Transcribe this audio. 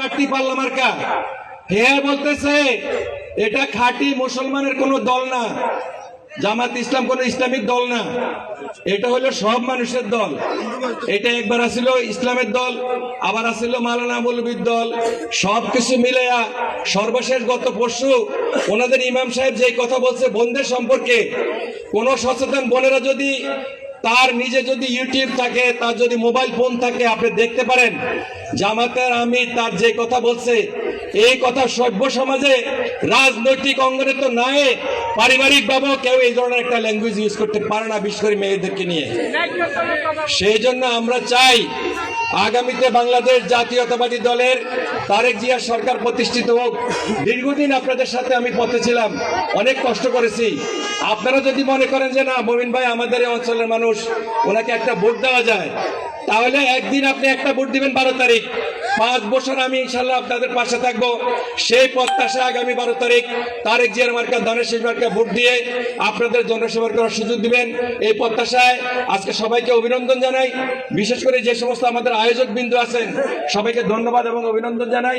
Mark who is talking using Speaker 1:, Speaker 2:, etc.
Speaker 1: Party পাল্লা মার্কা হে বলতেছে, এটা খাঁটি মুসলমানের কোনো দল না। জামাত ইসলাম কোন ইসলামিক দল না। এটা হলো সব মানুষের দল। এটা একবার আসিল ইসলামের দল, আবার আসিল মালানা মৌলবীর দল। সব কিছু সর্বশেষ গত পরশু ওনাদের ইমাম সাহেব যে কথা বলছে বোনদের সম্পর্কে, কোন সচেতন বোনেরা যদি তার নিজে যদি ইউটিউব থাকে, তার যদি মোবাইল ফোন থাকে, আপনি দেখতে পারেন, জামাতের আমি তার যে কথা বলছে, এই কথা সভ্য সমাজে রাজনৈতিক অঙ্গনে তো নাই, পারিবারিক ভাবেও কেউ এই ধরনের একটা ল্যাঙ্গুয়েজ ইউজ করতে পারে না, বিশেষ করে মেয়েদেরকে নিয়ে। সেই জন্য আমরা চাই, আগামীতে বাংলাদেশ জাতীয়তাবাদী দলের তারেক জিয়া সরকার প্রতিষ্ঠিত হোক। দীর্ঘদিন আপনাদের সাথে আমি পথে ছিলাম, অনেক কষ্ট করেছি। আপনারা যদি মনে করেন যে না, মমিন ভাই আমাদের এই অঞ্চলের মানুষ, ওনাকে একটা ভোট দেওয়া যায়, তাহলে একদিন আপনি একটা ভোট দিবেন বারো তারিখ। পাঁচ বছর আমি ইনশাল্লাহ আপনাদের পাশে থাকব। সেই প্রত্যাশা আগামী বারো তারিখ তারেক জিয়ার মার্কা ধানের শেষ মার্কা ভোট দিয়ে আপনাদের জনসেবা করার সুযোগ দিবেন। এই প্রত্যাশায় আজকে সবাইকে অভিনন্দন জানাই। বিশেষ করে যে সমস্ত আমাদের আয়োজক বিন্দু আছেন, সবাইকে ধন্যবাদ এবং অভিনন্দন জানাই।